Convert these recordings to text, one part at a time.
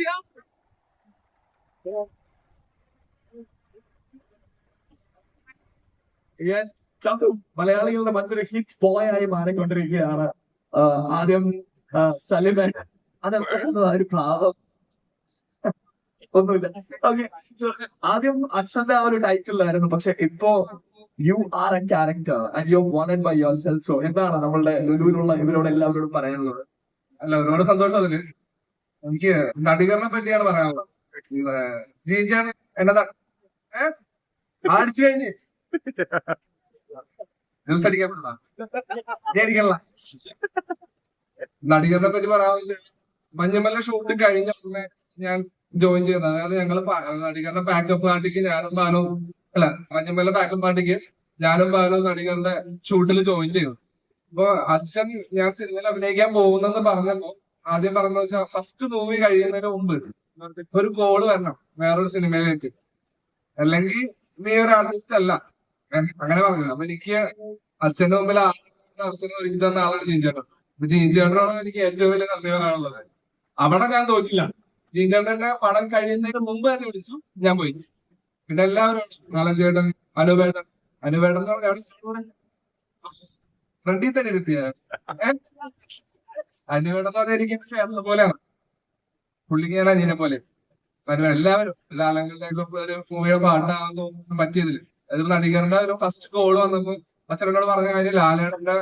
ചെയ്യാം മലയാളികളുടെ മറ്റൊരു ഹിറ്റ് ബോയ് ആയി മാറിക്കൊണ്ടിരിക്കുകയാണ് ആദ്യം സലിമൻ. അതെന്തായിരുന്നു ഒരു ഭാവം ഒന്നുമില്ല. ഓക്കെ ആദ്യം അച്ഛന്റെ ആ ഒരു ടൈറ്റിലായിരുന്നു പക്ഷെ ഇപ്പോ you are a character and you wanted by yourself so എന്താണ് നമ്മളുടെ ലുലുവിലുള്ള ഇവരോട് എല്ലാവരോടും പറയാനുള്ളത്? അല്ല ഒരുപാട് സന്തോഷം അതിൽ എനിക്ക് നടികറിനെ പറ്റിയാണ് പറയാനുള്ളത്. എന്നതാ ഏ? അടിച്ചു കഴിഞ്ഞ്. അടിക്കണില്ല നടികറിനെ പറ്റി പറയാ മഞ്ഞമല്ല ഷൂട്ട് കഴിഞ്ഞ ഉടനെ ഞാൻ ജോയിൻ ചെയ്തത്. അതായത് ഞങ്ങൾ പ- നടികറിന്റെ പാക്കപ്പ് പാർട്ടിക്ക് ഞാനും ബാനവും അല്ല മഞ്ഞമല്ല ബാക്കപ്പ് പാർട്ടിക്ക് ഞാനും ബാനവും നടികറിന്റെ ഷൂട്ടിൽ ജോയിൻ ചെയ്തു. അപ്പൊ അച്ഛൻ ഞാൻ സിനിമയിൽ അഭിനയിക്കാൻ പോകുന്നെന്ന് പറഞ്ഞപ്പോ ആദ്യം പറഞ്ഞ വെച്ചാൽ ഫസ്റ്റ് മൂവി കഴിയുന്നതിന് മുമ്പ് ഒരു കോൾ വരണം വേറൊരു സിനിമയിലേക്ക്. അല്ലെങ്കിൽ നീ ഒരു ആർട്ടിസ്റ്റ് അല്ല. അങ്ങനെ പറഞ്ഞു അപ്പൊ എനിക്ക് അച്ഛന്റെ മുമ്പിൽ അവസരം ഒരുക്കി തന്ന ആളാണ് ജീൻചേട്ടൻ അപ്പൊ ജീൻചേട്ടനാണ് എനിക്ക് ഏറ്റവും വലിയ നന്ദി അവിടെ ഞാൻ തോറ്റില്ല. ജീൻചേട്ടന്റെ പടം കഴിയുന്നതിന് മുമ്പ് തന്നെ വിളിച്ചു ഞാൻ പോയി. പിന്നെ എല്ലാവരും നാലഞ്ചേട്ടൻ അനുപേട്ടൻ അനുപേട്ടൻ എന്ന് പറഞ്ഞാൽ ഫ്രണ്ടിൽ തന്നെ ഇരുത്തിയ. അനുപേട്ടൻ എന്ന് എനിക്ക് ചേർന്ന പോലെയാണ്. പുള്ളിക്ക് ഞാൻ അനിയനെ പോലെ. എല്ലാവരും ലാലങ്ങളിലേക്ക് ഒരു മൂവിയുടെ പാട്ടാകാൻ പറ്റിയതിൽ. അത് നടികരുടെ ഒരു ഫസ്റ്റ് ഗോൾ വന്നപ്പോ അച്ഛനോട് പറഞ്ഞ കാര്യം ലാലേട്ടന്റെ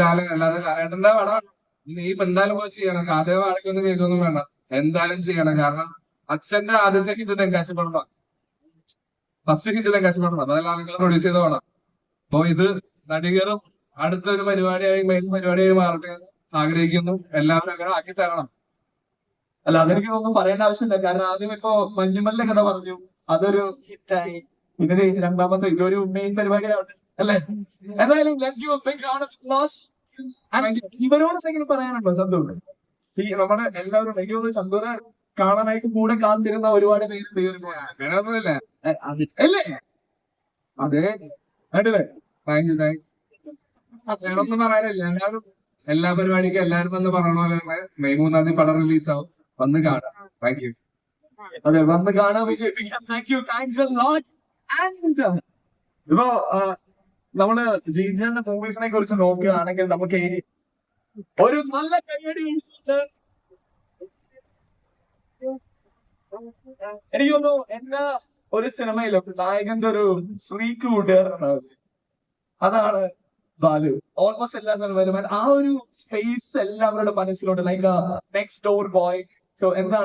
ലാല അല്ലാതെ ലാലേട്ടന്റെ പടം നീ ഇപ്പൊ എന്തായാലും പോയി ചെയ്യണം. കാതേ വാടകയൊന്നും കേൾക്കൊന്നും വേണ്ട. എന്തായാലും ചെയ്യണം. കാരണം അച്ഛന്റെ ആദ്യത്തെ ഹിറ്റ് തെങ്കാശി പടമാണ്. ഫസ്റ്റ് ഹിറ്റ് തെങ്കാശി പടമാണ്. അത് ലാലങ്ങൾ പ്രൊഡ്യൂസ് ചെയ്ത അപ്പൊ ഇത് നടികറും അടുത്തൊരു പരിപാടിയായി മെയിൻ പരിപാടിയായി മാറട്ടെ ആഗ്രഹിക്കുന്നു. എല്ലാവരും അങ്ങനെ ആക്കി തരണം. അല്ല അതെനിക്ക് ഒന്നും പറയേണ്ട ആവശ്യമില്ല. കാരണം ആദ്യം ഇപ്പോ മഞ്ഞുമല്ല കഥ പറഞ്ഞു. അതൊരു ഹിറ്റായി. ഇതിന് രണ്ടാമത്തെ ഇതൊരു മെയിൻ പരിപാടിയാണ് അല്ലേ? എന്തായാലും ലെറ്റ്സ് ഗിവ് എ ഓഫ് പറയാനുണ്ടോ ചന്ദൂർ ഈ നമ്മുടെ എല്ലാവരും എനിക്ക് തോന്നുന്നു ചന്തൂര് കാണാനായിട്ട് കൂടെ കാത്തിരുന്ന ഒരുപാട് പേര് അങ്ങനെയൊന്നുമില്ല അല്ലേ? അതെ. കണ്ടില്ലേ? താങ്ക് യു താങ്ക് വേറൊന്നും പറയാനില്ല. എല്ലാവരും എല്ലാ പരിപാടിക്കും എല്ലാവരും വന്ന് പറയണ? പോലെ മെയ് മൂന്നാം തീയതി പടം റിലീസ് ആവും വന്ന് കാണാം. താങ്ക് യു അതെ വന്ന് കാണാൻ വിജയിപ്പിക്കാം ആ, നമ്മൾ ജീജന്റെ മൂവീസിനെ കുറിച്ച് നോക്കുകയാണെങ്കിൽ നമുക്ക് ഒരു നല്ല കൈയടി എനിക്ക് തോന്നുന്നു എന്റെ ഒരു സിനിമയിലും നായകന്റെ ഒരു ഫ്രീക്ക് കൂട്ടുകാരനാണ്. അതാണ് ബാലു. ഓൾമോസ്റ്റ് എല്ലാ സിനിമയിലും ആ ഒരു സ്പേസ് എല്ലാവരുടെ മനസ്സിലുണ്ട്. Like next door boy so എന്താണ്